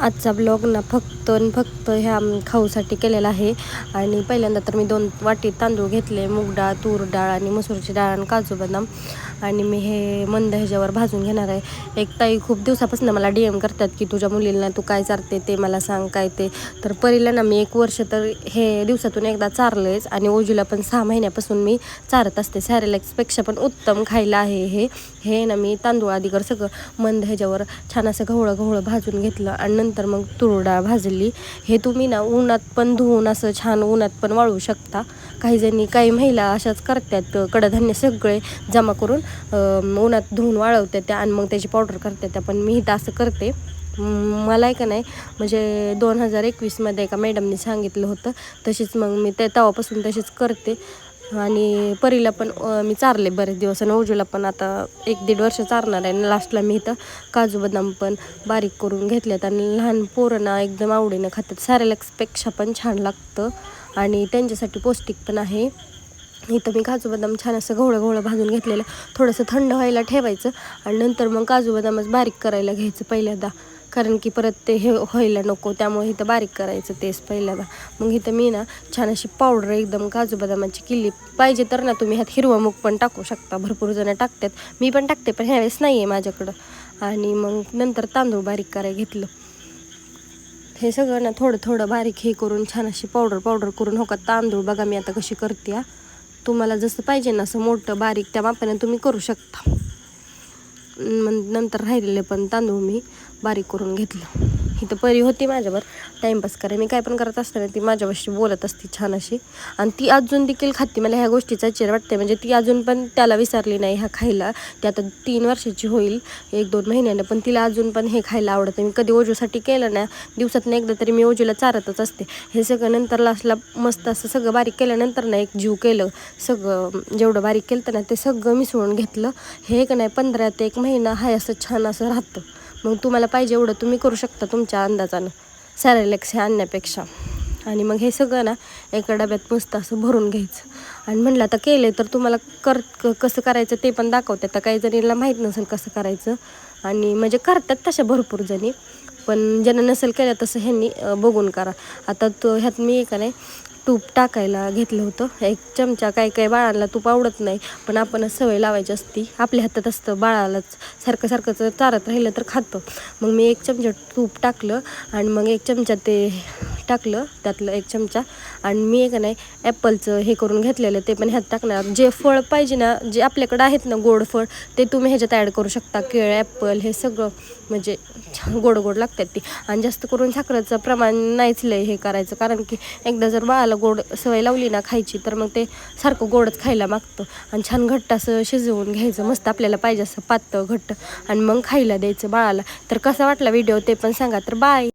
आजचा ब्लॉग ना फक्त आणि फक्त ह्या खाऊसाठी केलेला आहे. आणि पहिल्यांदा तर मी दोन वाटी तांदूळ घेतले मूग डाळ तूर डाळ आणि मसूरची डाळ आणि काजू बदाम. आणि मी हे मंद ह्याच्यावर भाजून घेणार आहे. एक ताई खूप दिवसापासून मला डी एम करतात की तुझ्या मुलींना तू काय चारते ते मला सांग काय ते. तर परीला ना मी एक वर्ष तर हे दिवसातून एकदा चारलंयच आणि ओजूला पण सहा महिन्यापासून मी चारत असते. सॅरेलॅक्सपेक्षा पण उत्तम खायला आहे हे. हे ना मी तांदूळ आधीकर सगळं मंद ह्याच्यावर छान असं गवळं गवळं भाजून घेतलं आणि नंतर मग तूर डाळ भाजली. हे तुम्ही ना उन्हात पण धुवून असं छान उन्हात पण वाळू शकता. काही जणी काही महिला अशाच करतात कडधान्य सगळे जमा करून उन्हात धुवून वाळवते त्या आणि मग त्याची पावडर करते त्या. पण मी इथं असं करते. मला आहे का नाही म्हणजे दोन हजार एकवीसमध्ये एका मॅडमनी सांगितलं होतं. तशीच मग मी ते तेव्हापासून तशीच करते. आणि परीला पण मी चारले बरेच दिवस आणि ओजूला पण आता एक दीड वर्ष चारणार आहे. लास्टला मी इथं काजू बदाम पण बारीक करून घेतलेत. आणि लहान पोरांना एकदम आवडीनं खातात. सॅरेलॅक्सपेक्षा पण छान लागतं. आणि त्यांच्यासाठी पौष्टिक पण आहे. इथं मी काजू बदाम छान असं घोळं घोळं भाजून घेतलेलं. थोडंसं थंड व्हायला ठेवायचं आणि नंतर मग काजू बदामच बारीक करायला घ्यायचं पहिल्यांदा. कारण की परत ते हे व्हायला नको त्यामुळे इथं बारीक करायचं तेच पहिल्यांदा. मग इथं मी ना छान अशी पावडर एकदम काजू बदामाची किल्ली पाहिजे तर ना तुम्ही ह्यात हिरवा मूग पण टाकू शकता. भरपूर जणं टाकतात. मी पण टाकते पण ह्यावेळेस नाही आहे माझ्याकडं. आणि मग नंतर तांदूळ बारीक करायला घेतलं. हे सगळं ना थोडं थोडं बारीक हे करून छान अशी पावडर पावडर करून हो का तांदूळ बघा मी आता कशी करते हा. तुम्हाला जसं पाहिजे ना असं मोठं बारीक त्या मापाने तुम्ही करू शकता. मग नंतर राहिलेले पण तांदूळ मी बारीक करून घेतलं. इथं परी होती माझ्यावर. टाईमपास कराय मी काय पण करत असताना ती माझ्यापाशी बोलत असती छान अशी. आणि ती अजून देखील खाती. मला ह्या गोष्टीचा चेर वाटते म्हणजे ती अजून पण त्याला विसरली नाही ह्या खायला. ती आता तीन वर्षाची होईल. एक दोन महिन्यानं. पण तिला अजून पण हे खायला आवडतं. मी कधी ओजूसाठी केलं ना दिवसातनं एकदा तरी मी ओजूला चारतच असते. हे सगळं नंतर लास्टला मस्त असं सगळं बारीक केल्यानंतर ना एक जीव केलं. सगळं जेवढं बारीक केलं ना ते सगळं मिसळून घेतलं. हे एक नाही पंधरा ते एक महिना हाय असं छान असं राहतं. मग तुम्हाला पाहिजे एवढं तुम्ही करू शकता तुमच्या अंदाजानं. सॅरेलेक्स हे आणण्यापेक्षा. आणि मग हे सगळं ना एका डब्यात मस्त असं भरून घ्यायचं. आणि म्हणलं आता केले तर तुम्हाला कर क- कसं करायचं ते पण दाखवते. आता काही जणीला माहीत नसेल कसं करायचं. आणि म्हणजे करतात तशा भरपूर जणी. पण ज्यांना नसेल केलं तसं ह्यांनी बघून करा. आता तो ह्यात मी का नाही तूप टाकायला घेतलं होतं. एक चमचा काही काही बाळाला तूप आवडत नाही पण आपणच सवय लावायची असती. आपल्या हातात असतं बाळालाच सारखं सारखं जर चारत राहिलं तर खातं. मग मी एक चमचा तूप टाकलं आणि मग एक चमचा ते टाकलं त्यातलं एक चमचा. आणि मी एक नाही ॲपलचं हे करून घेतलेलं ते पण ह्यात टाकणार. जे फळ पाहिजे ना जे आपल्याकडं आहेत ना गोड फळ ते तुम्ही ह्याच्यात ॲड करू शकता. केळ ॲपल हे सगळं. म्हणजे छान गोड गोड लागतात ती. आणि जास्त करून साखरेचं प्रमाण नाहीच लय हे करायचं. कारण की एकदा जर बाळाला गोड सवय लावली ना खायची तर मग ते सारखं गोडच खायला मागतं. आणि छान घट्ट असं शिजवून घ्यायचं. मस्त आपल्याला पाहिजे असं पातळ घट्ट. आणि मग खायला द्यायचं बाळाला. तर कसा वाटला व्हिडिओ? ते पण सांगा. तर बाय.